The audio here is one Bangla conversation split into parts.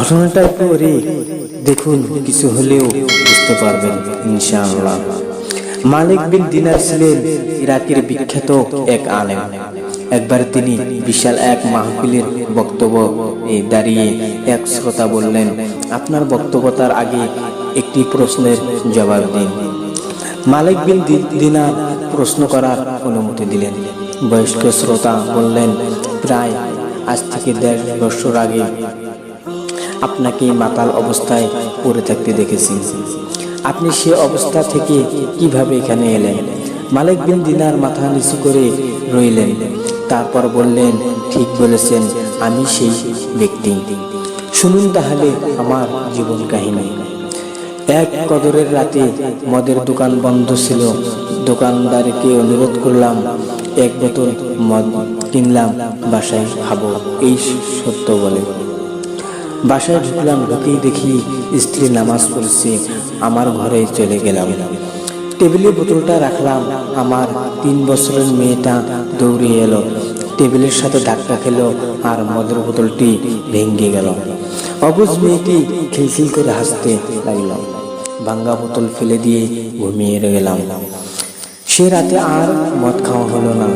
ঘটনাটার পরে দেখুন, কিছু হলেও বুঝতে পারবেন, ইনশাআল্লাহ। মালিক বিন দিনার ছিলেন ইরাকের বিখ্যাত এক আলেম। একবার তিনি বিশাল এক মাহফিলের বক্তব্য দাঁড়িয়ে এক শ্রোতা বললেন, আপনার বক্তব্যতার আগে একটি প্রশ্নের জবাব দিন। মালিক বিন দিনার প্রশ্ন করার অনুমতি দিলেন। বয়স্ক শ্রোতা বললেন, প্রায় আজ থেকে দেড় বছর আগে আপনাকে মাতাল অবস্থায় পড়ে থাকতে দেখেছি। আপনি সে অবস্থা থেকে কীভাবে এখানে এলেন? মালিক বিন দিনার মাথা নিচু করে রইলেন। তারপর বললেন, ঠিক বলেছেন, আমি সেই ব্যক্তি। শুনুন তাহলে আমার জীবন কাহিনী। এক কদরের রাতে মদের দোকান বন্ধ ছিল। দোকানদারকে অনুরোধ করলাম, এক বোতল মদ কিনলাম, বাসায় খাব। এই সত্য বলে। বাসায় ঢুকলাম, ঢুকেই দেখি স্ত্রী নামাজ পড়ছে, আমার ঘরে চলে গেলাম। টেবিলে বোতলটা রাখলাম, আমার তিন বছরের মেয়েটা দৌড়ে এলো। টেবিলের সাথে ধাক্কা খেলো আর মদের বোতলটি ভেঙে গেল। অবুজ মেয়েটি খিলখিল করে হাসতে লাগল। ভাঙ্গা বোতল ফেলে দিয়ে ঘুমিয়ে গেলাম। সে রাতে আর মদ খাওয়া হলো না।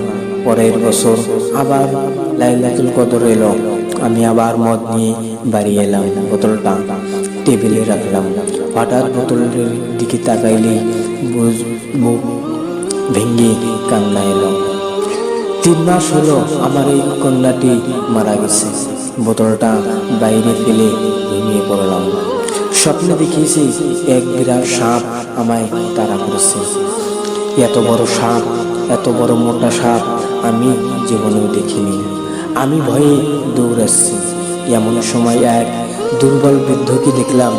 পরের বছর আবার লাইলাতুল কদর এলো। আমি আবার মদ নিয়ে বাড়ি এলাম, বোতলটা টেবিলে রাখলাম। হঠাৎ বোতলের দিকে তাকাইলেই বুঝ- মুখ ভেঙে কান্না এলো। তিন মাস হলো আমার এই কন্যাটি মারা গেছে। বোতলটা বাইরে ফেলে ঘুমিয়ে পড়লাম। স্বপ্নে দেখিয়েছি এক বিরাট সাপ আমায় তাড়া করেছে। এত বড় সাপ, এত বড় মোটা সাপ আমি জীবনেও দেখিনি। আমি ভয়ে দৌড়াচ্ছি। এমন সময় এক দুর্বল বৃদ্ধকে দেখলাম।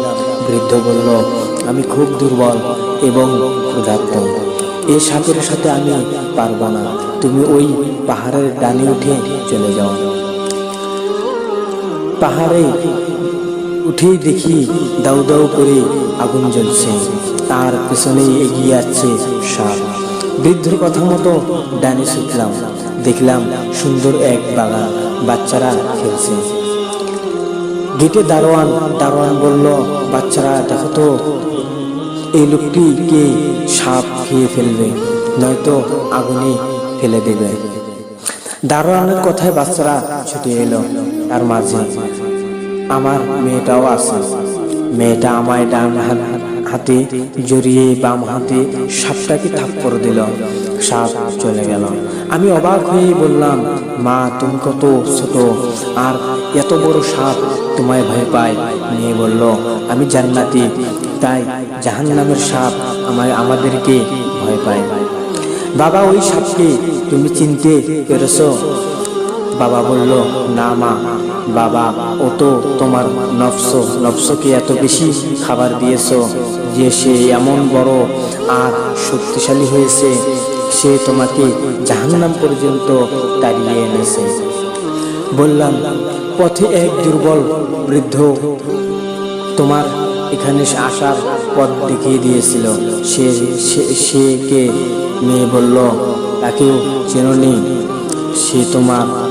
বৃদ্ধ বলল, আমি খুব দুর্বল এবং ক্ষুধার্ত। এই সাপের সাথে আমি পারব না। তুমি ওই পাহাড়ের ডানে উঠে চলে যাও। পাহাড়ে উঠেই দেখি দাউ দাউ করে আগুন জ্বলছে। তার পেছনেই এগিয়ে যাচ্ছে সাপ। বৃদ্ধর কথা মতো ডানে ছুটলাম দেখলাম সুন্দর এক বাগান বাচ্চারা খেলছে। গেটে দারোয়ান দারোয়ান বলল, বাচ্চারা, দেখো তো, এই লোকটিকে সাপ খেয়ে ফেলবে, নয়তো আগুনে ফেলে দেবে। দারোয়ানের কথায় বাচ্চারা ছুটে এলো তার মাঝে। আমার মেয়েটাও আছে, মেয়েটা আমায় ডান হাত- হাতে জড়িয়ে বাম হাতে সাপটাকে থাপ্পড় দিল। সাপ চলে গেল। আমি অবাক হয়ে বললাম, মা, তুমি কত ছোট। আর এত বড় সাপ তোমায় ভয় পায়? নিয়ে বলল, আমি জান্নাতি, তাই জাহান্নামের সাপ আমায়, আমাদেরকে ভয় পায়। বাবা, ওই সাপকে তুমি চিনতে পেরেছ? বাবা বলল, না মা, বাবা, ও তো তোমার নফস, নফসকে এত বেশি খাবার দিয়েছ যে সে এমন বড় আর শক্তিশালী হয়েছে, সে তোমাকে জাহান্নাম পর্যন্ত তাড়িয়ে এনেছে। বললাম, পথে এক দুর্বল বৃদ্ধ তোমার এখানে আসার পথ দেখিয়ে দিয়েছিল। সে, সে- কে? মেয়ে বলল, তাকেও চেননি। সে তোমার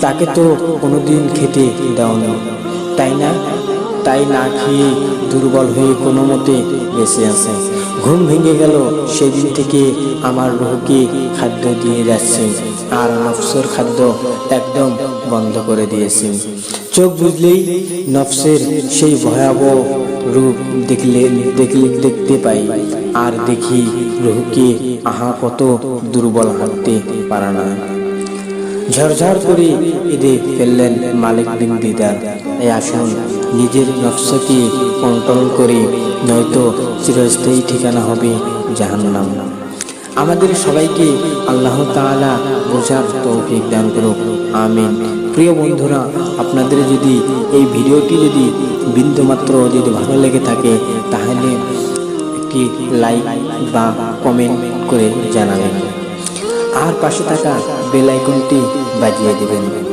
তাকে তো কোনোদিন খেতে দাওনি। তাই না? তাই না খেয়ে দুর্বল হয়ে কোনো মতে বেঁচে আছে। ঘুম ভেঙে গেল, সেদিন থেকে আমার রুহকে খাদ্য দিয়ে যাচ্ছে আর নফসের খাদ্য একদম বন্ধ করে দিয়েছে। চোখ বুঝলেই নফসের সেই ভয়াবহ রূপ দেখলে দেখলে দেখতে পাই। আর দেখি রুহকে আহা, কত দুর্বল হাঁটতে পারে না। ঝরঝর করে এদে ফেললেন মালিক বিন দিদার। এই আসুন নিজের নকশাকে কন্ট্রোল করে, নয়তো চিরস্থায়ী ঠিকানা হবে জাহান্নাম। আমাদের সবাইকে আল্লাহ তাআলা বোঝার তৌফিক দান করুক। আমিন। প্রিয় বন্ধুরা, আপনাদের যদি এই ভিডিওটি যদি বিন্দুমাত্র যদি ভালো লেগে থাকে, তাহলে একটি লাইক বা কমেন্ট করে জানাবেন। আর পাশে থাকা বেল আইকনটি বাজিয়ে দিবেন।